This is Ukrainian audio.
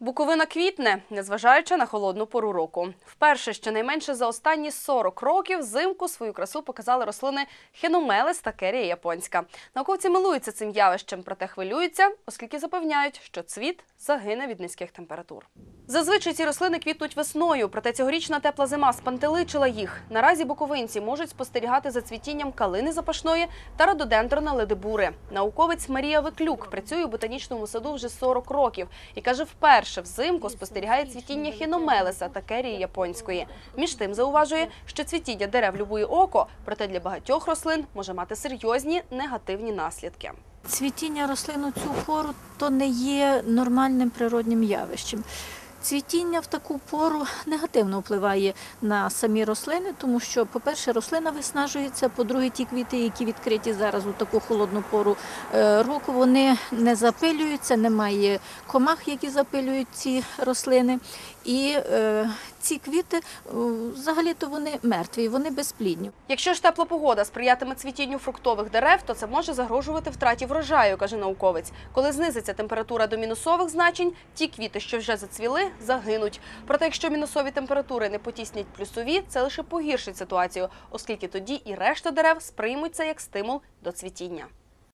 Буковина квітне, незважаючи на холодну пору року. Вперше щонайменше за останні 40 років взимку свою красу показали рослини хеномелес та керія японська. Науковці милуються цим явищем, проте хвилюються, оскільки запевняють, що цвіт загине від низьких температур. Зазвичай ці рослини квітнуть весною, проте цьогорічна тепла зима спантеличила їх. Наразі буковинці можуть спостерігати за цвітінням калини запашної та рододендрона ледибури. Науковець Марія Виклюк працює у ботанічному саду вже 40 років і каже, вперше взимку спостерігає цвітіння хіномелеса та керії японської. Між тим зауважує, що цвітіння дерев любує око, проте для багатьох рослин може мати серйозні негативні наслідки. Цвітіння рослин у цю пору то не є нормальним природнім явищем. Цвітіння в таку пору негативно впливає на самі рослини, тому що, по-перше, рослина виснажується, по-друге, ті квіти, які відкриті зараз у таку холодну пору е, року, вони не запилюються, немає комах, які запилюють ці рослини. І е, ці квіти е, взагалі-то вони мертві, вони безплідні. Якщо ж тепла погода сприятиме цвітінню фруктових дерев, то це може загрожувати втраті врожаю, каже науковець. Коли знизиться температура до мінусових значень, ті квіти, що вже зацвіли, загинуть. Проте, якщо мінусові температури не потіснять плюсові, це лише погіршить ситуацію, оскільки тоді і решта дерев сприймуть це як стимул до цвітіння.